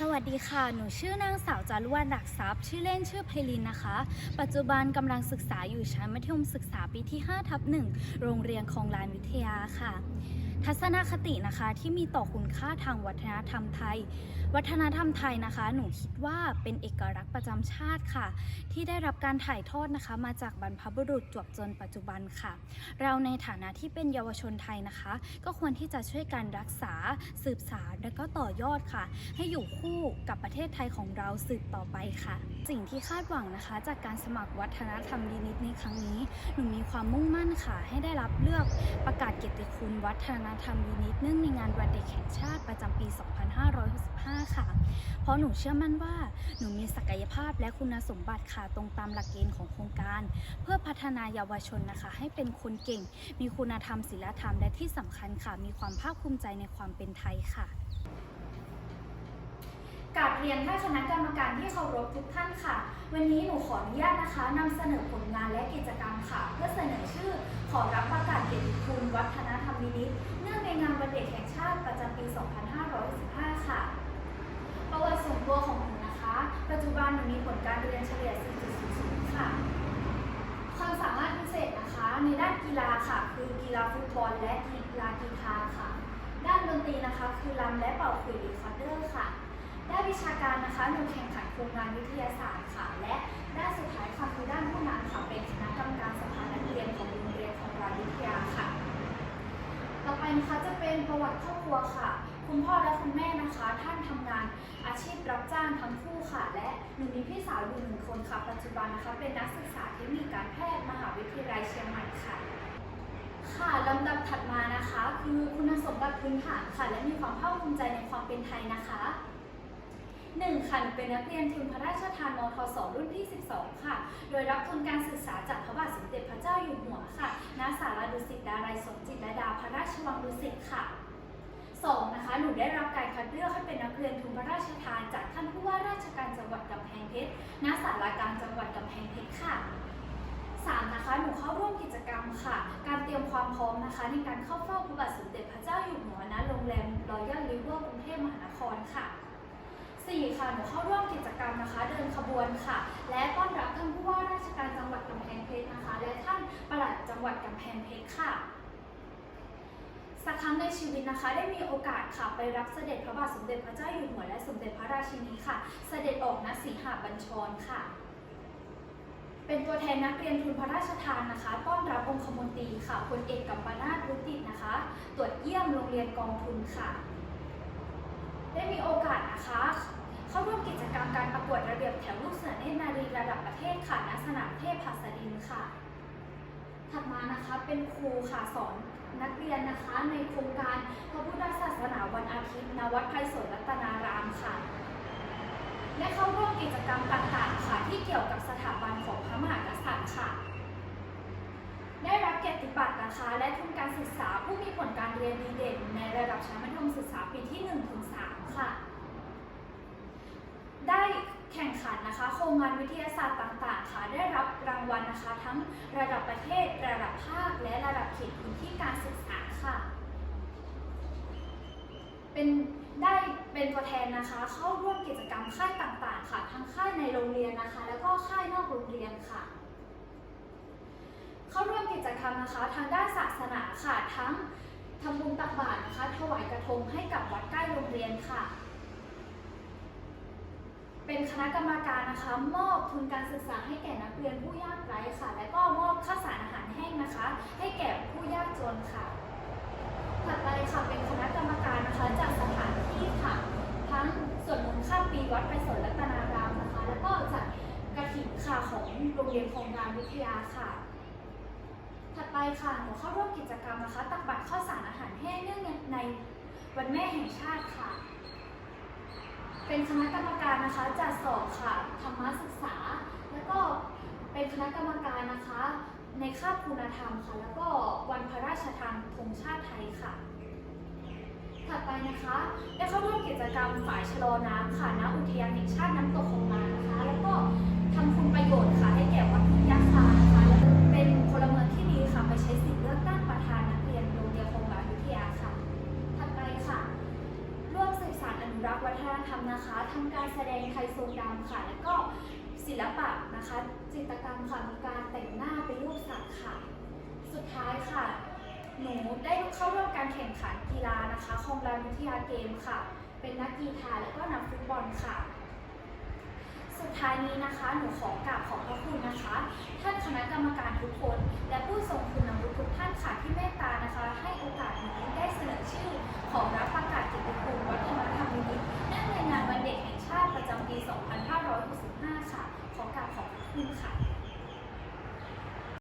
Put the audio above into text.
สวัสดีค่ะ หนูชื่อนางสาวจารุวรรณดักทรัพย์ ชื่อเล่นชื่อไพลินนะคะ ปัจจุบันกำลังศึกษาอยู่ชั้นมัธยมศึกษาปีที่5ทับหนึ่งโรงเรียนคลองลานวิทยาค่ะ ทัศนคตินะคะที่มีต่อคุณค่าทางวัฒนธรรมไทย วัฒนธรรมไทยนะคะ หนูคิดว่าเป็นเอกลักษณ์ประจำชาติค่ะ ที่ได้รับการถ่ายทอดนะคะ มาจากบรรพบุรุษจวบจนปัจจุบันค่ะ เราในฐานะที่เป็นเยาวชนไทยนะคะ ก็ควรที่จะช่วยกันรักษา สืบสารและก็ต่อยอดค่ะ ให้อยู่คู่กับประเทศไทยของเราสืบต่อไปค่ะ สิ่งที่คาดหวังนะคะ จากการสมัครวัฒนธรรมดีนิดในครั้งนี้หนูมีความมุ่งมั่นค่ะ ให้ได้รับเลือกประกาศเกียรติคุณวัฒนธรรมดีนิดเนื่องในงานวันเด็กแห่งชาติประจำปี 2565 ค่ะ เพราะหนูเชื่อมั่นว่าหนูมีศักยภาพและคุณสมบัติค่ะตรงตามหลักเกณฑ์ของโครงการ เพื่อพัฒนาเยาวชนนะคะ ให้เป็นคนเก่ง มีคุณธรรมศีลธรรมและที่สำคัญค่ะ มีความภาคภูมิใจในความเป็นไทยค่ะ กราบเรียนท่านคณะกรรมการที่เคารพทุกท่านค่ะ วันนี้หนูขออนุญาตนะคะนำเสนอผลงานและกิจกรรมค่ะ เพื่อเสนอชื่อขอรับประกาศเกียรติคุณวัฒนธรรมวินิตเนื่องในงานวันเด็กแห่งชาติประจำปี 2565 ค่ะ ประวัติส่วนตัวของหนูนะคะ ปัจจุบันหนูมีผลการเรียนเฉลี่ย 4.00 ค่ะ ความสามารถพิเศษนะคะ ในด้านกีฬาค่ะ คือกีฬาฟุตบอลและกีฬากีฬาค่ะ ด้านดนตรีนะคะ คือรำและเป่าขลุ่ยรีคอร์เดอร์ค่ะ ด้านวิชาการนะคะหนูแข่งขันโครงงานวิทยาศาสตร์ค่ะ และด้านสุดท้ายค่ะคือด้านผู้นำค่ะเป็นคณะกรรมการสภานักเรียนของโรงเรียนของราวิทยาค่ะ ต่อไปนะคะจะเป็นประวัติครอบครัวค่ะ คุณพ่อและคุณแม่นะคะ ท่านทำงานอาชีพรับจ้างทั้งคู่ค่ะ และหนูมีพี่สาวอยู่หนึ่งคนค่ะ ปัจจุบันนะคะ เป็นนักศึกษาเทคนิคการแพทย์มหาวิทยาลัยเชียงใหม่ค่ะค่ะลำดับถัดมานะคะ คือคุณสมบัติพื้นฐานค่ะ และมีความภาคภูมิใจในความเป็นไทยนะคะ หนึ่งค่ะหนูเป็นนักเรียนทุนพระราชทานมทศรุ่นที่ 12 ค่ะ โดยรับทุนการศึกษาจากพระบาทสมเด็จพระเจ้าอยู่หัวค่ะณศาลาดุสิตดารัยสมจิตรละดาพระราชวังดุสิตค่ะสองนะคะ หนูได้รับการคัดเลือกให้เป็นนักเรียนทุนพระราชทานจากท่านผู้ว่าราชการจังหวัดกำแพงเพชรณศาลากางจังหวัดกำแพงเพชรค่ะสามนะคะหนูเข้าร่วมกิจกรรมค่ะ การเตรียมความพร้อมนะคะ ในการเข้าเฝ้าพระบาทสมเด็จพระเจ้าอยู่หัวณโรงแรมรอยัลริเวอร์กรุงเทพมหานครค่ะ สี่ค่ะ หนูเข้าร่วมกิจกรรมนะคะ เดินขบวนค่ะ และต้อนรับท่านผู้ว่าราชการจังหวัดกำแพงเพชรนะคะ และท่านปลัดจังหวัดกำแพงเพชรค่ะ สักครั้งในชีวิตนะคะ ได้มีโอกาสค่ะไปรับเสด็จพระบาทสมเด็จพระเจ้าอยู่หัวและสมเด็จพระราชินีค่ะ เสด็จออกณสีหบัญชรค่ะ เป็นตัวแทนนักเรียนทุนพระราชทานนะคะ ต้อนรับองคมนตรีค่ะพลเอกกัมปนาถรุตินะคะ ตรวจเยี่ยมโรงเรียนกองทุนค่ะ ได้มีโอกาสนะคะ เข้าร่วมกิจ กรวดระเบียบแถวลูกเสือเนตรนารีระดับประเทศค่ะณสนามเทพหัสดินค่ะ ถัดมานะคะเป็นครูค่ะสอนนักเรียนนะคะในโครงการพระพุทธศาสนาวันอาทิตย์ณวัดไพศาลรัตนารามค่ะได้เข้าร่วมกิจกรรมต่างๆค่ะที่เกี่ยวกับสถาบันของพระมหากษัตริย์ค่ะ ได้รับเกียรติบัตรนะคะและทุนการศึกษาผู้มีผลการเรียนดีเด่นในระดับชั้นมัธยมศึกษาปีที่1ถึง3ค่ะ ได้แข่งขั นะคะ โครงงานวิทยาศาสตร์ต่างๆ ค่ะ ได้รับรางวัลนะคะ ทั้งระดับประเทศ ระดับภาค และระดับเขตพื้นที่การศึกษาค่ะ เป็นได้เป็นตัวแทนนะคะ เข้าร่วมกิจกรรมค่ายต่างๆ ค่ะ ทั้งค่ายในโรงเรียนนะคะ แล้วก็ค่ายนอกโรงเรียนค่ะ เข้าร่วมกิจกรรมนะคะ ทางด้านศาสนาค่ะ ทั้งทำบุญตักบาตรนะคะ ถวายกระทงให้กับวัดใกล้โรงเรียนค่ะ เป็นคณะกรรมการนะคะ มอบทุนการศึกษาให้แก่นักเรียนผู้ยากไร้ค่ะ และก็มอบข้าวสารอาหารแห้งนะคะ ให้แก่ผู้ยากจนค่ะถัดไปค่ะเป็นคณะกรรมการนะคะจากสถานที่ค่ะ ทั้งส่วนมนต์ข้ามปีวัดไปสนรัตนารามนะคะ แล้วก็จัดกระถิ่นค่ะของโรงเรียนโคลองรามวิทยาค่ะถัดไปค่ะหนูเข้าร่วมกิจกรรมนะคะ ตักบาตรข้าวสารอาหารแห้งเนื่องในวันแม่แห่งชาติค่ะ เป็นคณะกรรมการนะคะจัดสอบค่ะธรรมศึกษา แล้วก็เป็นคณะกรรมการนะคะ ในคาบคุณธรรมค่ะ แล้วก็วันพระราชทานธงชาติไทยค่ะ ถัดไปนะคะ ได้เข้าร่วมกิจกรรมฝ่ายชะลอน้ำค่ะณอุทยานแห่งชาติน้ำตกคลองลานนะคะ แล้วก็ทำคุณประโยชน์ค่ะให้แก่วัดทุ่งยาคานะคะแล้วเป็นพลเมืองที่ดีค่ะไปใช้สิทธิ์เลือกตั้ง รักษ์วัฒนะคะทำการแสดงไทยทรงดำค่ะ แล้วก็ศิลปะนะคะ จิตรกรรมค่ะมีการแต่งหน้าเป็นรูปสัตว์ค่ะ สุดท้ายค่ะ หนูได้เข้าร่วมการแข่งขันกีฬานะคะคงรามวิทยาเกมค่ะ เป็นนักกีฬาและก็นักฟุตบอลค่ะสุดท้ายนี้นะคะ หนูขอกราบขอบพระคุณนะคะ ท่านคณะกรรมการทุกคน และผู้ทรงคุณวุฒิทุกท่านค่ะที่เมตตานะคะ ให้โอกาสหนูได้เสนอชื่อ